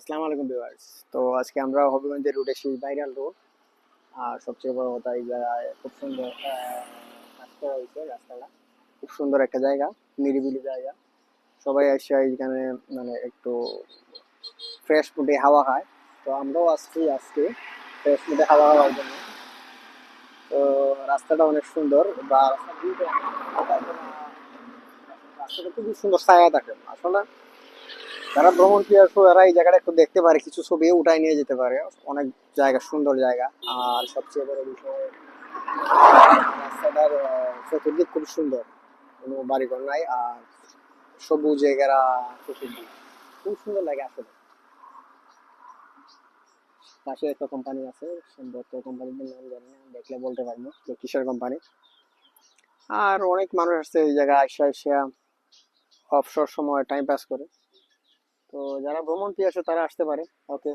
আসসালামু আলাইকুম ভিউয়ার্স। তো আজকে আমরা হবিগঞ্জের রুটে সেই ভাইরাল রোড আর সবচেয়ে বড় কথা এই জায়গায় খুব সুন্দর কাজ হয়েছে রাস্তাটা। খুব সুন্দর একটা জায়গা, নিরিবিলি জায়গা। সবাই এসে এইখানে মানে একটু ফ্রেশ মুডে হাওয়া খায়। তো আমরাও আসছি আজকে ফ্রেশ মুডে হাওয়া খাওয়ার জন্য। তো রাস্তাটা অনেক সুন্দর, বা রাস্তাটা খুবই সুন্দর, ছায়া থাকে। আসলে যারা ভ্রমণ পিয়াসু এরা এই জায়গাটা একটু দেখতে পারে, কিছু ছবি উঠায় নিয়ে যেতে পারে। অনেক জায়গা, সুন্দর জায়গা। আর সবচেয়ে বড় বিষয়, রাস্তাটার চতুর্দিক খুব সুন্দর। কোনো বাড়িঘর নাই, আর সবুজ জায়গারা চতুর্দিক। খুব সুন্দর লাগে আসলে। পাশে একটা কোম্পানি আছে সম্ভবত কোম্পানির নাম জানি না, দেখলে বলতে পারব, যে কিসের কোম্পানি আর অনেক মানুষ আসছে এই জায়গায় আসা আসা অবসর সময় টাইম পাস করে। তো যারা ভ্রমণ পিয়াসে তারা আসতে পারে। ওকে।